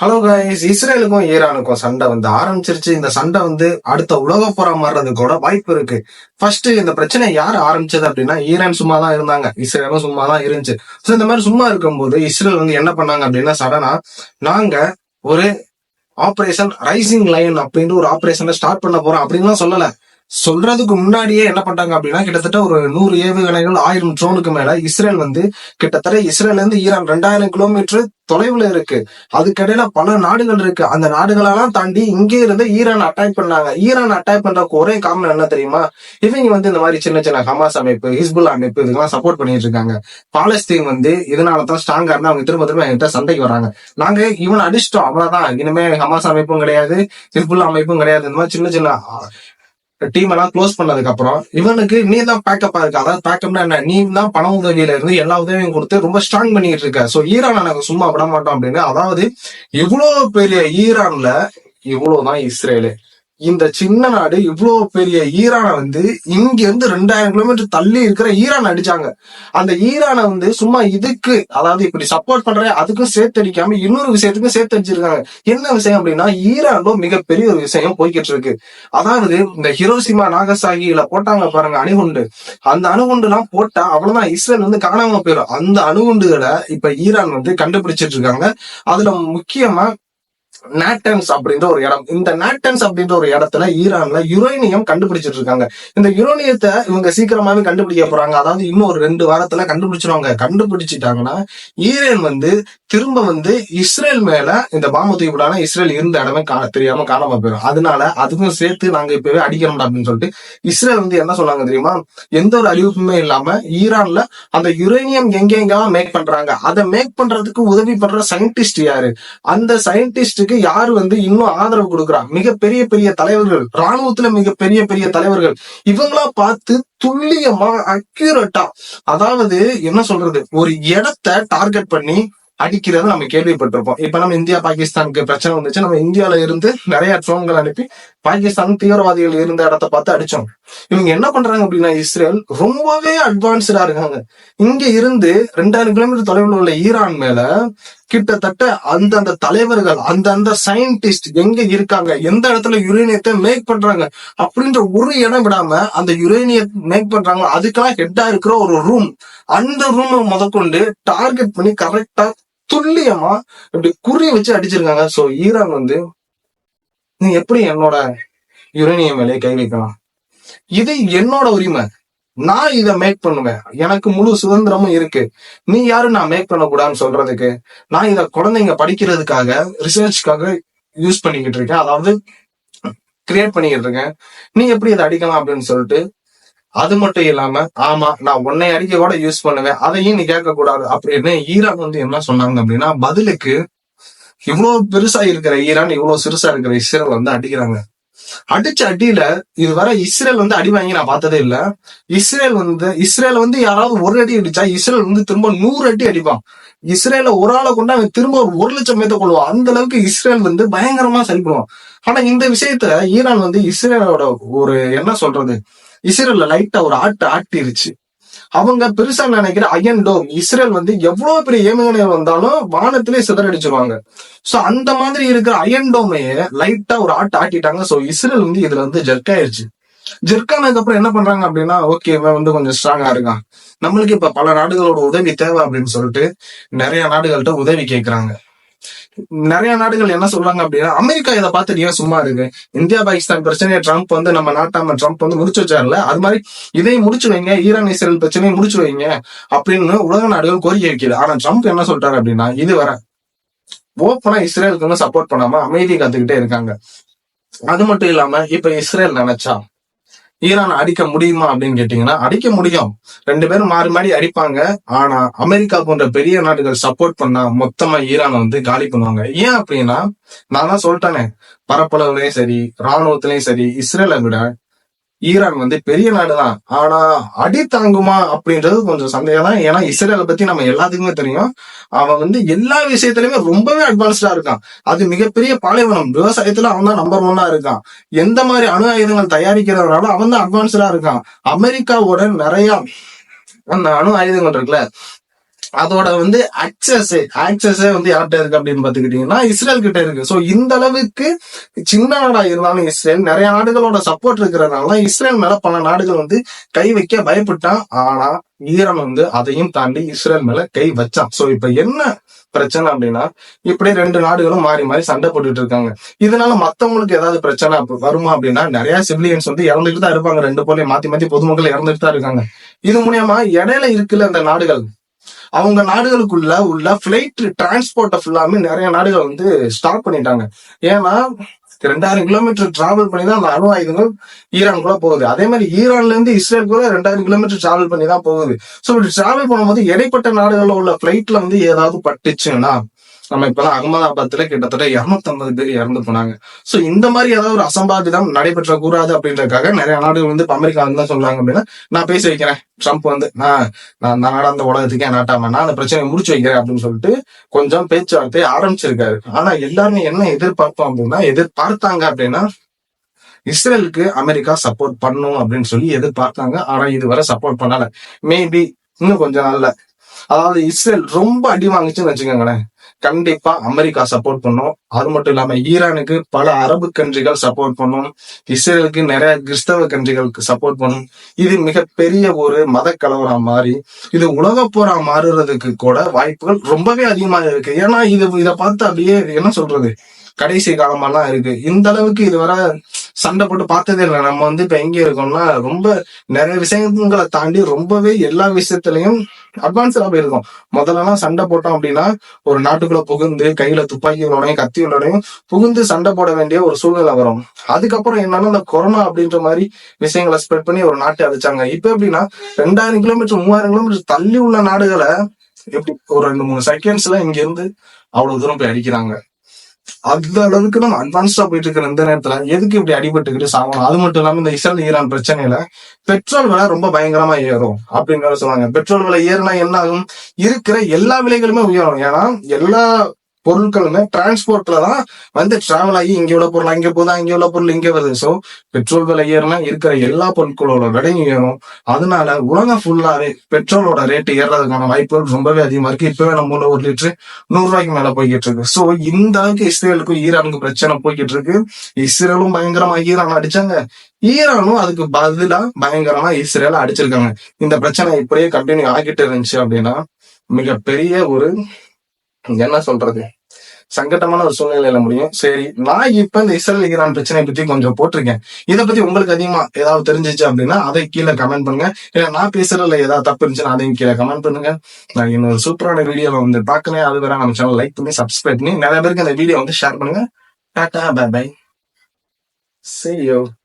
Hello guys இஸ்ரேலுக்கும் ஈரானுக்கும் சண்டை வந்து ஆரம்பிச்சிருச்சு. இந்த சண்டை வந்து அடுத்த உலக போரா மாறுறதுக்கூட வாய்ப்பு இருக்கு. ஃபர்ஸ்ட் இந்த பிரச்சனை யார் ஆரம்பிச்சது அப்படின்னா ஈரான் சும்மா தான் இருந்தாங்க. இஸ்ரேலும் சும்மா தான் இருந்துச்சு. ஸோ இந்த மாதிரி சும்மா இருக்கும்போது இஸ்ரேல் வந்து என்ன பண்ணாங்க அப்படின்னா சடனா நாங்க ஒரு ஆபரேஷன் ரைசிங் லைன் அப்படின்ட்டு ஒரு ஆபரேஷனை ஸ்டார்ட் பண்ண போறோம் அப்படின்லாம் சொல்லல. சொல்றதுக்கு முன்னாடியே என்ன பண்றாங்க அப்படின்னா கிட்டத்தட்ட ஒரு நூறு ஏவுகணைகள் ஆயிரம் ட்ரோனுக்கு மேல இஸ்ரேல் வந்து கிட்டத்தட்ட இஸ்ரேல்ல இருந்து ஈரான் ரெண்டாயிரம் கிலோமீட்டர் தொலைவுல இருக்கு. அதுக்கிடையில பல நாடுகள் இருக்கு. அந்த நாடுகளெல்லாம் தாண்டி இங்கே இருந்து ஈரான் அட்டாக் பண்ணாங்க. ஈரான் அட்டாக் பண்றதுக்கு ஒரே காரணம் என்ன தெரியுமா? இவங்க வந்து இந்த மாதிரி சின்ன சின்ன ஹமாஸ் அமைப்பு ஹிஸ்புல்லா அமைப்பு இதுக்கெல்லாம் சப்போர்ட் பண்ணிட்டு இருக்காங்க. பாலஸ்தீன் வந்து இதனால தான் ஸ்ட்ராங்கா இருந்தா அவங்க திரும்ப திரும்ப என்கிட்ட சண்டைக்கு வராங்க. நாங்க இவனை அடிச்சிட்டோம். அவ்வளவுதான். இனிமே ஹமாஸ் அமைப்பும் கிடையாது ஹிஸ்புல்லா அமைப்பும் கிடையாது. இந்த மாதிரி சின்ன சின்ன டீம் எல்லாம் க்ளோஸ் பண்ணதுக்கு அப்புறம் இவனுக்கு நீ தான் பேக்கப்பா இருக்கு. அதாவது பேக்கப்னா என்ன? நீ தான் பண உதவியில இருந்து எல்லா உதவியும் கொடுத்து ரொம்ப ஸ்ட்ராங் பண்ணிட்டு இருக்க. சோ ஈரான் நாங்க சும்மா விட மாட்டோம் அப்படின்னு. அதாவது இவ்வளவு பெரிய ஈரான்ல இவ்வளவுதான் இஸ்ரேலு. இந்த சின்ன நாடு இவ்வளவு பெரிய ஈரானை வந்து இங்க இருந்து ரெண்டாயிரம் கிலோமீட்டர் தள்ளி இருக்கிற ஈரான் அடிச்சாங்க. அந்த ஈரானை வந்து சும்மா இதுக்கு அதாவது இப்படி சப்போர்ட் பண்ற அதுக்கும் சேர்த்து அடிக்காம இன்னொரு விஷயத்துக்கும் சேர்த்து அடிச்சிருக்காங்க என்ன விஷயம் அப்படின்னா ஈரான்ல மிகப்பெரிய ஒரு விஷயம் போய்கிட்டு இருக்கு அதாவது இந்த ஹிரோசிமா நாகசாகியில போட்டாங்க பாருங்க அணுகுண்டு. அந்த அணுகுண்டு எல்லாம் போட்டா அவ்வளவுதான் இஸ்ரேல் வந்து காணாம போயிடும். அந்த அணுகுண்டுகளை இப்ப ஈரான் வந்து கண்டுபிடிச்சிட்டு இருக்காங்க அதுல முக்கியமா நாட்டன்ஸ் அப்படின்ற ஒரு இடம். இந்த நாட்டன்ஸ் அப்படின்ற ஒரு இடத்துல ஈரான்ல யுரேனியம் கண்டுபிடிச்சிட்டு இருக்காங்க. இந்த யுரேனியத்தை இவங்க சீக்கிரமாவே கண்டுபிடிக்க போறாங்க. அதாவது இன்னும் ஒரு ரெண்டு வாரத்துல கண்டுபிடிச்சிருவாங்க. கண்டுபிடிச்சிட்டாங்கன்னா ஈரான் வந்து திரும்ப வந்து இஸ்ரேல் மேல இந்த பாம்பு தூக்கிவிடான இஸ்ரேல் இருந்த இடமே கா தெரியாம காணாம போயிடும் அதனால அதுக்கும் சேர்த்து நாங்க இப்பவே அடிக்கணும் அப்படின்னு சொல்லிட்டு இஸ்ரேல் வந்து என்ன சொன்னாங்க தெரியுமா? எந்த ஒரு அறிவிப்புமே இல்லாம ஈரான்ல அந்த யுரேனியம் எங்கெங்கெல்லாம் மேக் பண்றாங்க. அதை மேக் பண்றதுக்கு உதவி பண்ற சயின்டிஸ்ட் யாரு? அந்த சயின்டிஸ்டுக்கு யாரு வந்து இன்னும் ஆதரவு கொடுக்குறா? மிக பெரிய பெரிய தலைவர்கள் ராணுவத்துல மிக பெரிய பெரிய தலைவர்கள் இவங்களா பார்த்து துல்லியமா அக்யூரட்டா அதாவது என்ன சொல்றது? ஒரு இடத்தை டார்கெட் பண்ணி அடிக்கிறத நம்ம கேள்விப்பட்டிருப்போம். இப்ப நம்ம இந்தியா பாகிஸ்தானுக்கு பிரச்சனை வந்துச்சு. நம்ம இந்தியால இருந்து நிறைய ட்ரோன்கள் அனுப்பி பாகிஸ்தான் தீவிரவாதிகள் இருந்த இடத்த பார்த்து அடிச்சோம். இவங்க என்ன பண்றாங்க அப்படின்னா இஸ்ரேல் ரொம்பவே அட்வான்ஸ்டா இருக்காங்க. இங்க இருந்து ரெண்டாயிரம் கிலோமீட்டர் தொலைவில் உள்ள ஈரான் மேல கிட்டத்தட்ட அந்தந்த தலைவர்கள் அந்தந்த சயின்டிஸ்ட் எங்க இருக்காங்க எந்த இடத்துல யுரேனியத்தை மேக் பண்றாங்க அப்படின்ற ஒரு இடம் விடாம அந்த யுரேனிய மேக் பண்றாங்க. அதுக்கெல்லாம் ஹெட்டா இருக்கிற ஒரு ரூம் அந்த ரூமை முதற்கொண்டு டார்கெட் பண்ணி கரெக்டா துல்லியமா இப்படி குறி வச்சு அடிச்சிருக்காங்க. சோ ஈரான் வந்து நீ எப்படி என்னோட யுரேனியம் விலையை கை வைக்கலாம்? இது என்னோட உரிமை. நான் இதை மேக் பண்ணுவேன். எனக்கு முழு சுதந்திரமும் இருக்கு. நீ யாரு நான் மேக் பண்ணக்கூடாதுன்னு சொல்றதுக்கு நான் இதை குழந்தைங்க படிக்கிறதுக்காக ரிசர்ச்க்காக யூஸ் பண்ணிக்கிட்டு இருக்கேன். அதாவது கிரியேட் பண்ணிக்கிட்டு இருக்கேன். நீ எப்படி இதை அடிக்கலாம் அப்படின்னு சொல்லிட்டு அது மட்டும் இல்லாம ஆமா நான் உன்னை அடிக்க கூட யூஸ் பண்ணுவேன். அதையும் நீ கேட்க கூடாது அப்படின்னு ஈரான் வந்து என்ன சொன்னாங்க அப்படின்னா பதிலுக்கு இவ்வளவு பெருசா இருக்கிற ஈரான் இவ்வளவு சிறுசா இருக்கிற இஸ்ரேல் வந்து அடிக்கிறாங்க. அடிச்ச அடியில இது வர இஸ்ரேல் வந்து அடி வாங்கி நான் பார்த்ததே இல்ல. இஸ்ரேல் வந்து இஸ்ரேல் வந்து யாராவது ஒரு அடி அடிச்சா இஸ்ரேல் வந்து திரும்ப நூறு அடி அடிப்பான். இஸ்ரேல ஒரு ஆளை கொண்டு அவன் திரும்ப ஒரு ஒரு லட்சம் பேத்த கொள்வான். அந்த அளவுக்கு இஸ்ரேல் வந்து பயங்கரமா செயல்படுவான். ஆனா இந்த விஷயத்துல ஈரான் வந்து இஸ்ரேலோட ஒரு என்ன சொல்றது? இஸ்ரேல்ல லைட்டா ஒரு ஆட்டு ஆட்டிருச்சு. அவங்க பெருசா நினைக்கிற அயன் டோம் இஸ்ரேல் வந்து எவ்வளவு பெரிய ஏவுகணை வந்தாலும் வானத்திலே சிதறடிச்சிருவாங்க. சோ அந்த மாதிரி இருக்கிற அயன் டோமையே லைட்டா ஒரு ஆட்டு ஆட்டிட்டாங்க. சோ இஸ்ரேல் வந்து இதுல வந்து ஜெர்க் ஆயிடுச்சு ஜெர்க் ஆனதுக்கு அப்புறம் என்ன பண்றாங்க அப்படின்னா ஓகே இவன் வந்து கொஞ்சம் ஸ்ட்ராங்கா இருக்கான். நம்மளுக்கு இப்ப பல நாடுகளோட உதவி தேவை அப்படின்னு சொல்லிட்டு நிறைய நாடுகள்கிட்ட உதவி கேட்கறாங்க நிறைய நாடுகள் என்ன சொல்றாங்க அப்படின்னா அமெரிக்கா இதை பார்த்துட்டு ஏன் சும்மா இருக்கு? இந்தியா பாகிஸ்தான் பிரச்சனையை ட்ரம்ப் வந்து நம்ம நாட்டாம ட்ரம்ப் வந்து முடிச்சு வச்சார்ல? அது மாதிரி இதையும் முடிச்சு வைங்க ஈரான் இஸ்ரேல் பிரச்சனையை முடிச்சு வைங்க அப்படின்னு உலக நாடுகள் கோரிக்கை வைக்குது ஆனா ட்ரம்ப் என்ன சொல்றாரு அப்படின்னா இது வர ஓப்பனா இஸ்ரேலுக்கு வந்து சப்போர்ட் பண்ணாம அமைதி காத்துக்கிட்டே இருக்காங்க. அது மட்டும் இல்லாம இப்ப இஸ்ரேல் நினைச்சா ஈரான் அடிக்க முடியுமா அப்படின்னு கேட்டீங்கன்னா அடிக்க முடியும். ரெண்டு பேரும் மாறி மாறி அடிப்பாங்க. ஆனா அமெரிக்கா போன்ற பெரிய நாடுகள் சப்போர்ட் பண்ணா மொத்தமா ஈரானை வந்து காலி பண்ணுவாங்க. ஏன் அப்படின்னா நான் தான் சொல்லிட்டேனே. பரப்பளவுலயும் சரி ராணுவத்திலையும் சரி இஸ்ரேலை விட ஈரான் வந்து பெரிய நாடுதான். ஆனா அடி தாங்குமா அப்படின்றது கொஞ்சம் சந்தேகம் தான். ஏன்னா இஸ்ரேலை பத்தி நம்ம எல்லாத்துக்குமே தெரியும். அவன் வந்து எல்லா விஷயத்திலுமே ரொம்பவே அட்வான்ஸ்டா இருக்கான். அது மிகப்பெரிய பாலைவனம். விவசாயத்துல அவன் தான் நம்பர் ஒன்னா இருக்கான். எந்த மாதிரி அணு ஆயுதங்கள் தயாரிக்கிறதுனால அவன் தான் அட்வான்ஸ்டா இருக்கான். அமெரிக்காவோட நிறைய அந்த அணு ஆயுதங்கள் இருக்குல்ல அதோட வந்து அக்சஸ் ஆக்சஸே வந்து யார்கிட்ட இருக்கு அப்படின்னு பாத்துக்கிட்டீங்கன்னா இஸ்ரேல் கிட்ட இருக்கு. ஸோ இந்த அளவுக்கு சின்ன நாடா இருந்தாலும் இஸ்ரேல் நிறைய நாடுகளோட சப்போர்ட் இருக்கிறதுனால இஸ்ரேல் மேல பல நாடுகள் வந்து கை வைக்க பயப்பட்டான். ஆனா ஈரான் வந்து அதையும் தாண்டி இஸ்ரேல் மேல கை வச்சான். சோ இப்ப என்ன பிரச்சனை அப்படின்னா இப்படி ரெண்டு நாடுகளும் மாறி மாறி சண்டை போட்டுட்டு இருக்காங்க. இதனால மத்தவங்களுக்கு ஏதாவது பிரச்சனை வருமா அப்படின்னா நிறைய சிவிலியன்ஸ் வந்து இறந்துட்டு தான் இருப்பாங்க. ரெண்டு போலையும் மாத்தி மாத்தி பொதுமக்கள் இறந்துட்டு தான் இருக்காங்க. இது மூலியமா இடையில இருக்குல்ல அந்த நாடுகள் அவங்க நாடுகளுக்குள்ள உள்ள பிளைட் டிரான்ஸ்போர்ட்டை ஃபுல்லாமே நிறைய நாடுகள் வந்து ஸ்டாப் பண்ணிட்டாங்க. ஏன்னா ரெண்டாயிரம் கிலோமீட்டர் டிராவல் பண்ணி தான் அந்த அணு ஆயுதங்கள் ஈரானுக்குள்ள போகுது. அதே மாதிரி ஈரான்ல இருந்து இஸ்ரேல் கூட ரெண்டாயிரம் கிலோமீட்டர் டிராவல் பண்ணி தான் போகுது. ஸோ இப்படி டிராவல் பண்ணும்போது இடைப்பட்ட நாடுகளில் உள்ள பிளைட்ல வந்து ஏதாவது பட்டுச்சுன்னா நம்ம இப்பெல்லாம் அகமதாபாத்ல கிட்டத்தட்ட இருநூத்தி ஐம்பது பேர் இறந்து போனாங்க. சோ இந்த மாதிரி ஏதாவது ஒரு அசம்பாவிதம் நடைபெற்ற கூடாது அப்படின்றதுக்காக நிறைய நாடுகள் வந்து இப்ப அமெரிக்கா வந்து தான் சொல்றாங்க அப்படின்னா நான் பேசி வைக்கிறேன். ட்ரம்ப் வந்து நான் நான் நான் நடந்த உலகத்துக்கே நாட்டாம நான் அந்த பிரச்சனையை முடிச்சு வைக்கிறேன் அப்படின்னு சொல்லிட்டு கொஞ்சம் பேச்சுவார்த்தையை ஆரம்பிச்சிருக்காரு. ஆனா எல்லாருமே என்ன எதிர்பார்ப்போம் அப்படின்னா எதிர்பார்த்தாங்க அப்படின்னா இஸ்ரேலுக்கு அமெரிக்கா சப்போர்ட் பண்ணும் அப்படின்னு சொல்லி எதிர்பார்த்தாங்க. ஆனா இதுவரை சப்போர்ட் பண்ணல. மேபி இன்னும் கொஞ்ச நாள்ல. அதாவது இஸ்ரேல் ரொம்ப அடி வாங்குச்சுன்னு வச்சுக்கோங்களேன். கண்டிப்பா அமெரிக்கா சப்போர்ட் பண்ணும். அது மட்டும் இல்லாம ஈரானுக்கு பல அரபு கண்ட்ரிகள் சப்போர்ட் பண்ணும். இஸ்ரேலுக்கு நிறைய கிறிஸ்தவ கண்ட்ரிகளுக்கு சப்போர்ட் பண்ணும். இது மிகப்பெரிய ஒரு மத கலவரா மாறி இது உலக போரா மாறுறதுக்கு கூட வாய்ப்புகள் ரொம்பவே அதிகமா இருக்கு. ஏன்னா இது இதை பார்த்து அப்படியே என்ன சொல்றது? கடைசி காலமெல்லாம் இருக்கு. இந்த அளவுக்கு இதுவரை சண்டை போட்டு பார்த்ததே இல்லை. நம்ம வந்து இப்ப எங்க இருக்கோம்னா ரொம்ப நிறைய விஷயங்களை தாண்டி ரொம்பவே எல்லா விஷயத்திலையும் அட்வான்ஸ்டா போயிருக்கோம். முதல்லலாம் சண்டை போட்டோம் அப்படின்னா ஒரு நாட்டுக்குள்ள புகுந்து கையில துப்பாக்கிகளோடையும் கத்திகளோடையும் புகுந்து சண்டை போட வேண்டிய ஒரு சூழ்நிலை வரும். அதுக்கப்புறம் என்னன்னா இந்த கொரோனா அப்படின்ற மாதிரி விஷயங்களை ஸ்ப்ரெட் பண்ணி ஒரு நாட்டை அடிச்சாங்க இப்ப எப்படின்னா ரெண்டாயிரம் கிலோமீட்டர் மூவாயிரம் கிலோமீட்டர் தள்ளி உள்ள நாடுகளை எப்படி ஒரு ரெண்டு மூணு செகண்ட்ஸ்ல இங்க இருந்து அவ்வளவு தூரம் போய் அடிக்கிறாங்க அந்த அளவுக்கு நம்ம அட்வான்ஸ்டா போயிட்டு இருக்கிற இந்த நேரத்துல எதுக்கு இப்படி அடிபட்டுக்கிட்டு சாகணும்? அது மட்டும் இல்லாம இந்த இஸ்ரேல் ஈரான் பிரச்சனையில பெட்ரோல் விலை ரொம்ப பயங்கரமா ஏறும் அப்படின்னு சொல்லுவாங்க பெட்ரோல் விலை ஏறினா என்ன ஆகும் இருக்கிற எல்லா விலைகளுமே உயரும். ஏன்னா எல்லா பொருட்களுமே டிரான்ஸ்போர்ட்ல தான் வந்து டிராவல் ஆகி இங்க உள்ள பொருள் அங்கே போதா அங்கே உள்ள பொருள் இங்கே வருது. ஸோ பெட்ரோல் விலை ஏறினா இருக்கிற எல்லா பொருட்களோட விலையும் ஏறும். அதனால உலகம் ஃபுல்லாவே பெட்ரோலோட ரேட் ஏறதுக்கான வாய்ப்புகள் ரொம்பவே அதிகமா இருக்கு. இப்பவே நம்ம ஊர்ல ஒரு லிட்டரு நூறு ரூபாய்க்கு மேல போய்கிட்டு இருக்கு. ஸோ இந்த அளவுக்கு இஸ்ரேலுக்கும் ஈரானுக்கும் பிரச்சனை போய்கிட்டு இருக்கு. இஸ்ரேலும் பயங்கரமா ஈரான் அடிச்சாங்க. ஈரானும் அதுக்கு பதிலா பயங்கரமா இஸ்ரேல அடிச்சிருக்காங்க. இந்த பிரச்சனை இப்படியே கண்டினியூ ஆகிட்டு இருந்துச்சு அப்படின்னா மிகப்பெரிய ஒரு என்ன சொல்றது? சங்கட்டமான ஒரு சூழ்நிலையில முடியும். சரி நான் இப்ப இந்த இஸ்ரேல் ஈரான் பிரச்சனை பத்தி கொஞ்சம் போட்டிருக்கேன். இதை பத்தி உங்களுக்கு அதிகமா ஏதாவது தெரிஞ்சிச்சு அப்படின்னா அதை கீழே கமெண்ட் பண்ணுங்க. இல்ல நான் பேசுறதுல ஏதாவது தப்பு இருந்துச்சுன்னா அதையும் கீழே கமெண்ட் பண்ணுங்க. நான் இன்னொரு சூப்பரான வீடியோல வந்து பாக்குறேன் அது வேற நம்ம சேனல் லைக் பண்ணி சப்ஸ்கிரைப் பண்ணி நிறைய பேருக்கு இந்த வீடியோ வந்து ஷேர் பண்ணுங்க. Tata bye bye see you.